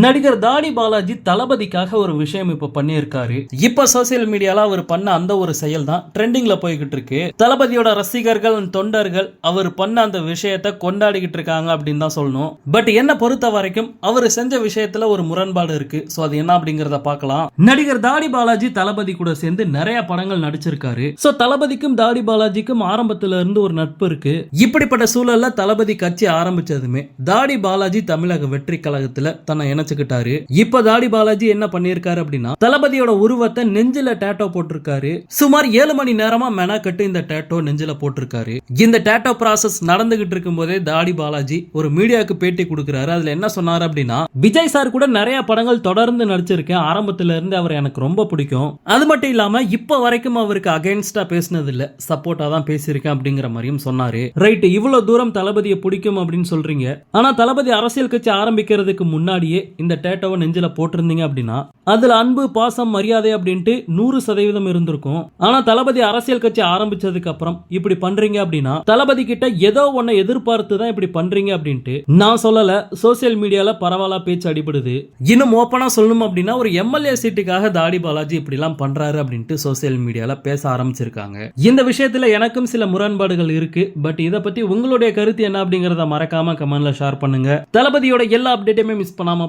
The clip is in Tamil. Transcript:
நடிகர் தாடி பாலாஜி தளபதிக்காக ஒரு விஷயம் இப்ப பண்ணியிருக்காரு. இப்ப சோசியல் மீடியால அவர் பண்ண அந்த ஒரு செயல் தான் ட்ரெண்டிங்ல போய்கிட்டு இருக்கு. தளபதியோட ரசிகர்கள் தொண்டர்கள் அவர் பண்ண அந்த விஷயத்த கொண்டாடிக்கிட்டு இருக்காங்க அப்படின்னு தான் சொல்லணும். பட் என்ன பொறுத்த வரைக்கும் அவர் செஞ்ச விஷயத்துல ஒரு முரண்பாடு இருக்கு. சோ அது என்ன அப்படிங்கறத பார்க்கலாம். நடிகர் தாடி பாலாஜி தளபதி கூட சேர்ந்து நிறைய படங்கள் நடிச்சிருக்காரு. சோ தளபதிக்கும் தாடி பாலாஜிக்கும் ஆரம்பத்துல இருந்து ஒரு நட்பு இருக்கு. இப்படிப்பட்ட சூழல்ல தளபதி கட்சி ஆரம்பிச்சதுமே தாடி பாலாஜி தமிழக வெற்றி கழகத்துல தன்னை நினைச்சுக்கிட்டாரு. இப்ப தாடி பாலாஜி என்ன பண்ணிருக்காரு அப்படின்னா தளபதியோட உருவத்தை நெஞ்சில டேட்டோ போட்டிருக்காரு. சுமார் ஏழு மணி நேரமா மெனக்கட்டு இந்த டேட்டோ நெஞ்சில போட்டிருக்காரு. இந்த டேட்டோ ப்ராசஸ் நடந்துகிட்டு இருக்கும் போதே தாடி பாலாஜி ஒரு மீடியாவுக்கு பேட்டி கொடுக்கிறாரு. அதுல என்ன சொன்னாரு அப்படின்னா விஜய் சார் கூட நிறைய படங்கள் தொடர்ந்து நடிச்சிருக்கேன். ஆரம்பத்துல இருந்து அவர் எனக்கு ரொம்ப பிடிக்கும். அது மட்டும் இல்லாம இப்ப வரைக்கும் அவருக்கு அகைன்ஸ்டா பேசினது இல்ல சப்போர்ட்டா தான் பேசியிருக்கேன் அப்படிங்கிற மாதிரியும் சொன்னாரு. ரைட் இவ்வளவு தூரம் தளபதியை பிடிக்கும் அப்படின்னு சொல்றீங்க. ஆனா தளபதி அரசியல் கட்சி ஆரம்பிக்கிறதுக்கு முன்னாடியே இந்த டேட்டோவை நெஞ்சில போட்டிருந்தீங்க அப்படின்னா அதுல அன்பு பாசம் மரியாதை அப்படின்ட்டு நூறு சதவீதம் இருந்திருக்கும். ஆனா தளபதி அரசியல் கட்சி ஆரம்பிச்சதுக்கு அப்புறம் இப்படி பண்றீங்க அப்படின்னா தளபதி கிட்ட ஏதோ ஒன்னை எதிர்பார்த்து தான் இப்படி பண்றீங்க அப்படின்ட்டு நான் சொல்லல சோசியல் மீடியால பரவாயில்ல பேச்சு அடிபடுது. இன்னும் ஓப்பனா சொல்லணும் அப்படின்னா ஒரு எம்எல்ஏ சீட்டுக்காக தாடி பாலாஜி இப்படி எல்லாம் பண்றாரு அப்படின்ட்டு சோசியல் மீடியால பேச ஆரம்பிச்சிருக்காங்க. இந்த விஷயத்துல எனக்கும் சில முரண்பாடுகள் இருக்கு. பட் இத பத்தி உங்களுடைய கருத்து என்ன அப்படிங்கறத மறக்காம கமெண்ட்ல ஷேர் பண்ணுங்க. தளபதியோட எல்லா அப்டேட்டையுமே மிஸ் பண்ணாம